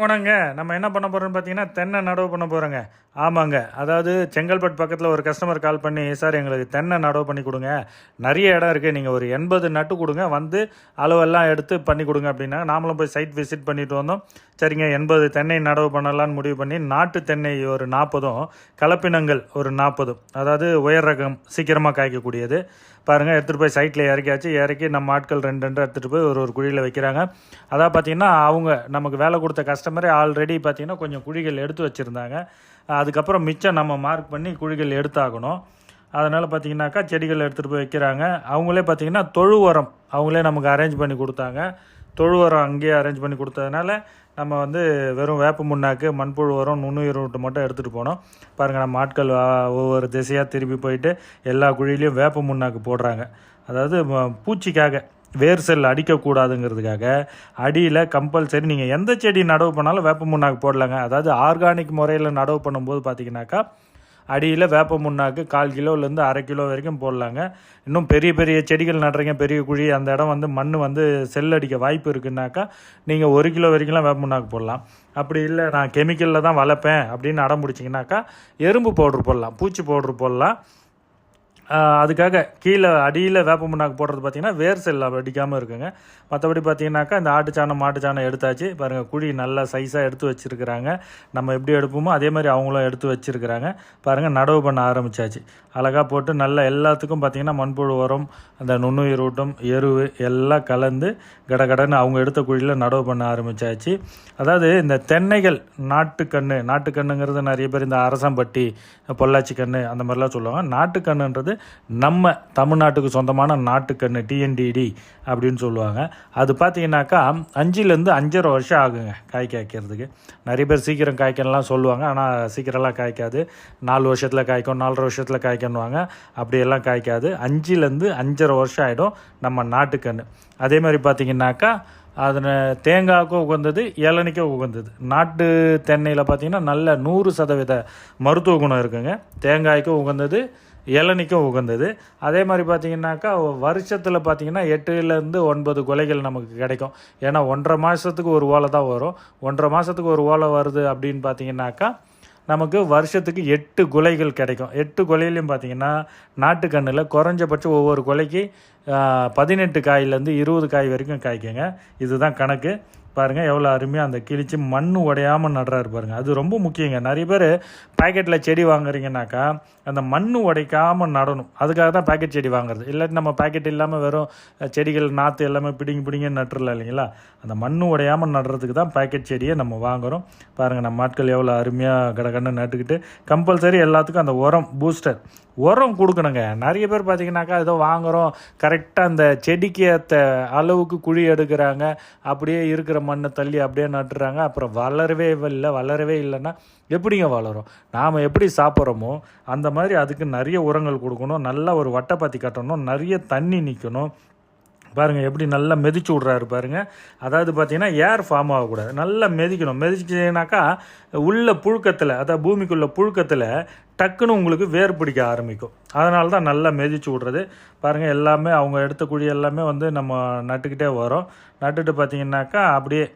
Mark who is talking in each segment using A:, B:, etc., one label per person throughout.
A: வணங்க நம்ம என்ன பண்ண போகிறோம்னு பார்த்தீங்கன்னா தென்னை நடவு பண்ண போகிறோங்க ஆமாங்க. அதாவது செங்கல்பட்டு பக்கத்தில் ஒரு கஸ்டமர் கால் பண்ணி சார் எங்களுக்கு தென்னை நடவு பண்ணி கொடுங்க. நிறைய இடம் இருக்குது நீங்கள் ஒரு எண்பது நட்டு கொடுங்க. வந்து அளவெல்லாம் எடுத்து பண்ணி கொடுங்க அப்படின்னா நாமளும் போய் சைட் விசிட் பண்ணிட்டு வந்தோம். சரிங்க எண்பது தென்னை நடவு பண்ணலான்னு முடிவு பண்ணி நாட்டு தென்னை ஒரு நாற்பதும் கலப்பினங்கள் ஒரு நாற்பதும். அதாவது உயர் ரகம் சீக்கிரமாக காய்க்கக்கூடியது. பாருங்கள் எடுத்துகிட்டு போய் சைட்டில் இறக்கியாச்சு. இறக்கி நம்ம ஆட்கள் ரெண்டு ரெண்டு எடுத்துகிட்டு போய் ஒரு ஒரு குழியில் வைக்கிறாங்க. அதான் பார்த்தீங்கன்னா அவங்க நமக்கு வேலை கொடுத்த கஸ்டமரே ஆல்ரெடி பார்த்திங்கன்னா கொஞ்சம் குழிகள் எடுத்து வச்சுருந்தாங்க. அதுக்கப்புறம் மிச்சம் நம்ம மார்க் பண்ணி குழிகள் எடுத்தாகணும். அதனால் பார்த்தீங்கன்னாக்கா செடிகள் எடுத்துகிட்டு போய் வைக்கிறாங்க. அவங்களே பார்த்தீங்கன்னா தொழு உரம் அவங்களே நமக்கு அரேஞ்ச் பண்ணி கொடுத்தாங்க. தொழுவரம் அங்கேயே அரேஞ்ச் பண்ணி கொடுத்ததுனால நம்ம வந்து வெறும் வேப்ப முன்னாக்கு மண்புழு உரம் நுண்ணுயிர் விட்டு மட்டும் எடுத்துகிட்டு போனோம். பாருங்கள் நம்ம ஆட்கள் ஒவ்வொரு திசையாக திருப்பி போயிட்டு எல்லா குழியிலையும் வேப்ப முன்னாக்கு போடுறாங்க. அதாவது பூச்சிக்காக வேர் செல் அடிக்கக்கூடாதுங்கிறதுக்காக அடியில் கம்பல்சரி நீங்கள் எந்த செடி நடவு பண்ணாலும் வேப்ப முன்னாக்கு போடலாங்க. அதாவது ஆர்கானிக் முறையில் நடவு பண்ணும்போது பார்த்தீங்கன்னாக்கா அடியில் வேப்ப முன்னாக்கு கால் கிலோலேருந்து அரை கிலோ வரைக்கும் போடலாங்க. இன்னும் பெரிய பெரிய செடிகள் நடுறீங்க பெரிய குழி அந்த இடம் வந்து மண் வந்து செல் அடிக்க வாய்ப்பு இருக்குன்னாக்கா நீங்கள் ஒரு கிலோ வரைக்கும்லாம் வேப்ப முன்னாக்கு போடலாம். அப்படி இல்லை நான் கெமிக்கலில் தான் வளர்ப்பேன் அப்படின்னு அடம் பிடிச்சிங்கனாக்கா எறும்பு பவுட்ரு போடலாம் பூச்சி பவுட்ரு போடலாம். அதுக்காக கீழே அடியில் வேப்ப முன்னாக்கு போடுறது பார்த்தீங்கன்னா வேர் செல் அடிக்காமல் இருக்குங்க. மற்றபடி பார்த்தீங்கன்னாக்கா இந்த ஆட்டுச்சாணம் மாட்டுச்சாணம் எடுத்தாச்சு. பாருங்கள் குழி நல்லா சைஸாக எடுத்து வச்சுருக்கிறாங்க. நம்ம எப்படி எடுப்போமோ அதே மாதிரி அவங்களும் எடுத்து வச்சுருக்கிறாங்க. பாருங்கள் நடவு பண்ண ஆரம்பித்தாச்சு அழகாக போட்டு நல்லா எல்லாத்துக்கும் பார்த்தீங்கன்னா மண்புழு உரம் அந்த நுண்ணுயிர் ஊட்டம் எருவு எல்லாம் கலந்து கடகடன்னு அவங்க எடுத்த குழியில் நடவு பண்ண ஆரம்பித்தாச்சு அதாவது இந்த தென்னைகள் நாட்டுக்கண்ணு நாட்டுக்கண்ணுங்கிறது நிறைய பேர் இந்த அரசம்பட்டி பொள்ளாச்சி கண்ணு அந்த மாதிரிலாம் சொல்லுவாங்க. நாட்டுக்கண்ணுன்றது நம்ம தமிழ்நாட்டுக்கு சொந்தமான நாட்டுக்கண்ணு டிஎன்டிடி அப்படின்னு சொல்லுவாங்க. அது பார்த்தீங்கன்னாக்கா அஞ்சுலேருந்து அஞ்சரை வருஷம் ஆகுங்க காய் காய்க்கிறதுக்கு. நிறைய பேர் சீக்கிரம் காய்க்கணும்லாம் சொல்லுவாங்க. ஆனால் சீக்கிரம்லாம் காய்க்காது. நாலு வருஷத்தில் காய்க்கும் நாலரை வருஷத்தில் காய்க்கணுவாங்க அப்படியெல்லாம் காய்க்காது. அஞ்சுலேருந்து அஞ்சரை வருஷம் ஆகிடும் நம்ம நாட்டுக்கண்ணு. அதே மாதிரி பார்த்தீங்கன்னாக்கா அதில் தேங்காய்க்கும் உகந்தது இளநிக்கும் உகந்தது. நாட்டு தென்னையில் பார்த்தீங்கன்னா நல்ல நூறு சதவீத மருத்துவ குணம் இருக்குங்க. தேங்காய்க்கும் உகந்தது இளநிக்கும் உகந்தது. அதே மாதிரி பார்த்தீங்கன்னாக்கா வருஷத்தில் பார்த்தீங்கன்னா எட்டுலேருந்து ஒன்பது கொலைகள் நமக்கு கிடைக்கும். ஏன்னா ஒன்றரை மாதத்துக்கு ஒரு ஓலை தான் வரும். ஒன்றரை மாதத்துக்கு ஒரு ஓலை வருது அப்படின்னு பார்த்தீங்கன்னாக்கா நமக்கு வருஷத்துக்கு எட்டு குலைகள் கிடைக்கும். எட்டு கொலையிலையும் பார்த்தீங்கன்னா நாட்டுக்கண்ணில் குறைஞ்சபட்சம் ஒவ்வொரு கொலைக்கு பதினெட்டு காயிலேருந்து இருபது காய் வரைக்கும் காய்க்குங்க. இதுதான் கணக்கு. பாருங்கள் எவ்வளோ அருமையாக அந்த கிழிச்சு மண் உடையாமல் நடுறாரு பாருங்கள் அது ரொம்ப முக்கியங்க. நிறைய பேர் பாக்கெட்டில் செடி வாங்குறீங்கனாக்கா அந்த மண் உடைக்காமல் நடணும். அதுக்காக தான் பாக்கெட் செடி வாங்குறது. இல்லாட்டி நம்ம பாக்கெட் இல்லாமல் வெறும் செடிகள் நாற்று எல்லாமே பிடிங்கி பிடிங்க நட்டுறல இல்லைங்களா? அந்த மண் உடையாமல் நடுறதுக்கு தான் பாக்கெட் செடியை நம்ம வாங்குறோம். பாருங்கள் நம்ம ஆட்கள் எவ்வளோ அருமையாக கடகடன்னு நட்டுக்கிட்டு கம்பல்சரி எல்லாத்துக்கும் அந்த உரம் பூஸ்டர் உரம் கொடுக்கணுங்க. நிறைய பேர் பார்த்தீங்கன்னாக்கா ஏதோ வாங்குகிறோம் கரெக்டாக அந்த செடிக்கு ஏற்ற அளவுக்கு குழி எடுக்கிறாங்க. அப்படியே இருக்கிற மண்ணை தள்ளி அப்படியே நட்டுறாங்க. அப்புறம் வளரவே இல்லை வளரவே இல்லைன்னா எப்படிங்க வளரும்? நாம் எப்படி சாப்பிட்றோமோ அந்த மாதிரி அதுக்கு நிறைய உரங்கள் கொடுக்கணும். நல்லா ஒரு வட்டைப்பாத்தி கட்டணும். நிறைய தண்ணி நிற்கணும் பாருங்கள் எப்படி நல்லா மெதிச்சு விட்றாரு பாருங்கள் அதாவது பார்த்தீங்கன்னா ஏர் ஃபார்ம் ஆகக்கூடாது. நல்லா மிதிக்கணும். மெதிச்சுனாக்கா உள்ள புழுக்கத்தில் அதாவது பூமிக்குள்ள புழுக்கத்தில் டக்குன்னு உங்களுக்கு வேர் பிடிக்க ஆரம்பிக்கும். அதனால தான் நல்லா மெதிச்சு விட்றது. பாருங்கள் எல்லாமே அவங்க எடுத்த குழி எல்லாமே வந்து நம்ம நட்டுக்கிட்டே வரோம். நட்டுட்டு பார்த்தீங்கன்னாக்கா அப்படியே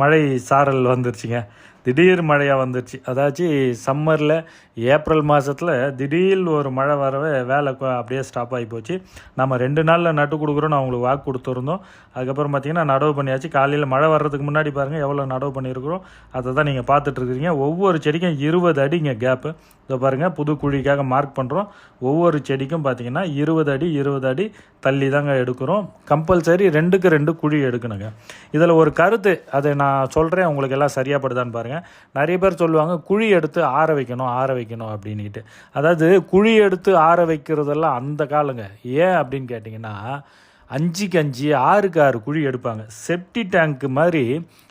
A: மழை சாரல் வந்துருச்சுங்க. திடீர் மழையாக வந்துருச்சு. அதாச்சும் சம்மரில் ஏப்ரல் மாதத்தில் திடீர் ஒரு மழை வரவே வேலை அப்படியே ஸ்டாப் ஆகி போச்சு. நம்ம ரெண்டு நாளில் நட்டு கொடுக்குறோன்னு அவங்களுக்கு வாக்கு கொடுத்துருந்தோம். அதுக்கப்புறம் பார்த்தீங்கன்னா நடவு பண்ணியாச்சு. காலையில் மழை வர்றதுக்கு முன்னாடி பாருங்கள் எவ்வளோ நடவு பண்ணியிருக்கிறோம். அதை தான் நீங்கள் பார்த்துட்ருக்கீங்க ஒவ்வொரு செடிக்கும் இருபது அடிங்க கேப்பு இதை பாருங்கள் புது குழிக்காக மார்க் பண்ணுறோம் ஒவ்வொரு செடிக்கும் பார்த்தீங்கன்னா இருபது அடி இருபது அடி தள்ளி தாங்க எடுக்கிறோம். கம்பல்சரி ரெண்டுக்கு ரெண்டு குழி எடுக்கணுங்க. இதில் ஒரு கருத்து அதை நான் சொல்கிறேன் உங்களுக்கு எல்லாம் சரியாகப்படுதான்னு பாருங்கள் நிறைய பேர் சொல்லுவாங்க குழி எடுத்து ஆற வைக்கணும் ஆற வைக்கணும். அப்படின்ட்டு அதாவது குழி எடுத்து ஆற வைக்கிறதெல்லாம் அந்த காலங்க. ஏன் அப்படின்னு கேட்டிங்கன்னா அஞ்சுக்கு அஞ்சு ஆறுக்கு ஆறு குழி எடுப்பாங்க. செப்டி டேங்க்கு மாதிரி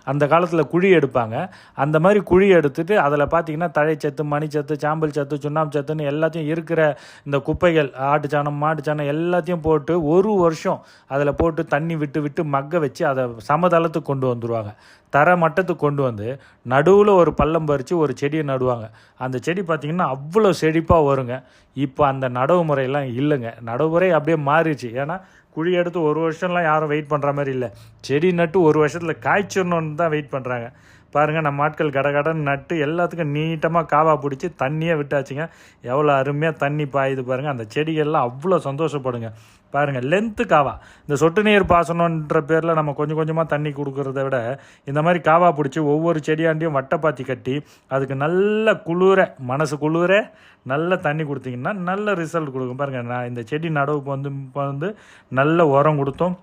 A: அந்த காலத்தில் குழி எடுப்பாங்க. அந்த மாதிரி குழி எடுத்துட்டு அதில் பார்த்தீங்கன்னா தழைச்சத்து மணிச்சத்து சாம்பல் சத்து சுண்ணாம்பு சத்துன்னு எல்லாத்தையும் இருக்கிற இந்த குப்பைகள் ஆட்டுச்சாணம் மாட்டுச்சாணம் எல்லாத்தையும் போட்டு ஒரு வருஷம் அதில் போட்டு தண்ணி விட்டு விட்டு மக்க வச்சு அதை சமதளத்துக்கு கொண்டு வந்துடுவாங்க தர மட்டத்துக்கு கொண்டு வந்து நடுவில் ஒரு பள்ளம் பறித்து ஒரு செடியை நடுவாங்க. அந்த செடி பார்த்திங்கன்னா அவ்வளோ செழிப்பாக வருங்க. இப்போ அந்த நடவு முறையெல்லாம் இல்லைங்க. நடைமுறை அப்படியே மாறிடுச்சு. ஏன்னா குழி எடுத்து ஒரு வருஷம்லாம் யாரும் வெயிட் பண்ணுற மாதிரி இல்லை. செடி நட்டு ஒரு வருஷத்தில் காய்ச்சிடணுன்னு தான் வெயிட் பண்ணுறாங்க பாருங்கள் நம்ம ஆட்கள் கடகடன்னு நட்டு எல்லாத்துக்கும் நீட்டமாக காவா பிடிச்சி தண்ணியே விட்டாச்சுங்க. எவ்வளோ அருமையாக தண்ணி பாயுது பாருங்கள் அந்த செடிகள்லாம் அவ்வளோ சந்தோஷப்படுங்க. பாருங்கள் லென்த்து காவா. இந்த சொட்டு நீர் பாசனன்ற பேரில் நம்ம கொஞ்சம் கொஞ்சமாக தண்ணி கொடுக்குறத விட இந்த மாதிரி காவா பிடிச்சி ஒவ்வொரு செடியாண்டியும் வட்டைப்பாத்தி கட்டி அதுக்கு நல்ல குளிர மனசு குளிர நல்ல தண்ணி கொடுத்தீங்கன்னா நல்ல ரிசல்ட் கொடுக்கும். பாருங்கள் நான் இந்த செடி நடவுக்கு வந்து வந்து நல்ல உரம் கொடுத்தோம்.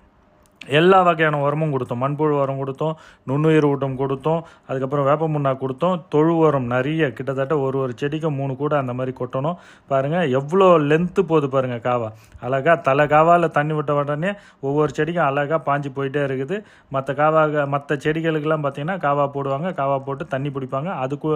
A: எல்லா வகையான உரமும் கொடுத்தோம். மண்புழு உரம் கொடுத்தோம் நுண்ணுயிர் ஊட்டம் கொடுத்தோம் அதுக்கப்புறம் வேப்ப முன்னா கொடுத்தோம் தொழு உரம் நிறைய கிட்டத்தட்ட ஒரு ஒரு செடிக்கும் மூணு கூட அந்த மாதிரி கொட்டணும். பாருங்கள் எவ்வளோ லென்த்து போகுது பாருங்கள் காவா. அழகாக தலை காவாவில் தண்ணி விட்ட உடனே ஒவ்வொரு செடிக்கும் அழகாக பாஞ்சு போயிட்டே இருக்குது. மற்ற காவாக மற்ற செடிகளுக்கெல்லாம் பார்த்தீங்கன்னா காவா போடுவாங்க காவா போட்டு தண்ணி பிடிப்பாங்க. அதுக்கு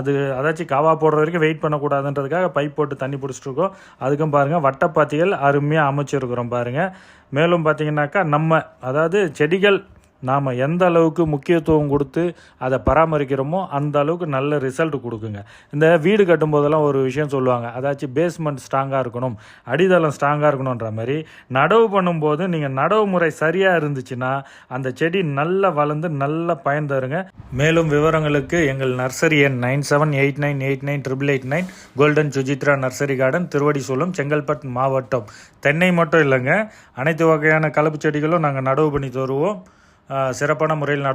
A: அது அதாச்சும் காவா போடுற வரைக்கும் வெயிட் பண்ணக்கூடாதுன்றதுக்காக பைப் போட்டு தண்ணி பிடிச்சிட்ருக்கோம் அதுக்கும் பாருங்கள் வட்டப்பாத்திகள் அருமையாக அமைச்சிருக்கிறோம் பாருங்கள் மேலும் பார்த்தீங்கன்னாக்கா நம்ம அதாவது செடிகள் நாம் எந்த அளவுக்கு முக்கியத்துவம் கொடுத்து அதை பராமரிக்கிறோமோ அந்த அளவுக்கு நல்ல ரிசல்ட் கொடுக்குங்க. இந்த வீடு கட்டும்போதெல்லாம் ஒரு விஷயம் சொல்லுவாங்க. அதாச்சும் பேஸ்மெண்ட் ஸ்ட்ராங்காக இருக்கணும் அடித்தளம் ஸ்ட்ராங்காக இருக்கணுன்ற மாதிரி. நடவு பண்ணும்போது நீங்கள் நடவு முறை சரியாக இருந்துச்சுன்னா அந்த செடி நல்லா வளர்ந்து நல்ல பயன் தருங்க. மேலும் விவரங்களுக்கு எங்கள் நர்சரி எண் nine seven eight nine eight nine triple eight nine golden Sujithra nursery garden Thiruvadisoolam Chengalpattu மாவட்டம். தென்னை மட்டும் இல்லைங்க. அனைத்து வகையான கலப்பு செடிகளும் நாங்கள் நடவு பண்ணி தருவோம். சிறப்பான முறையில் நட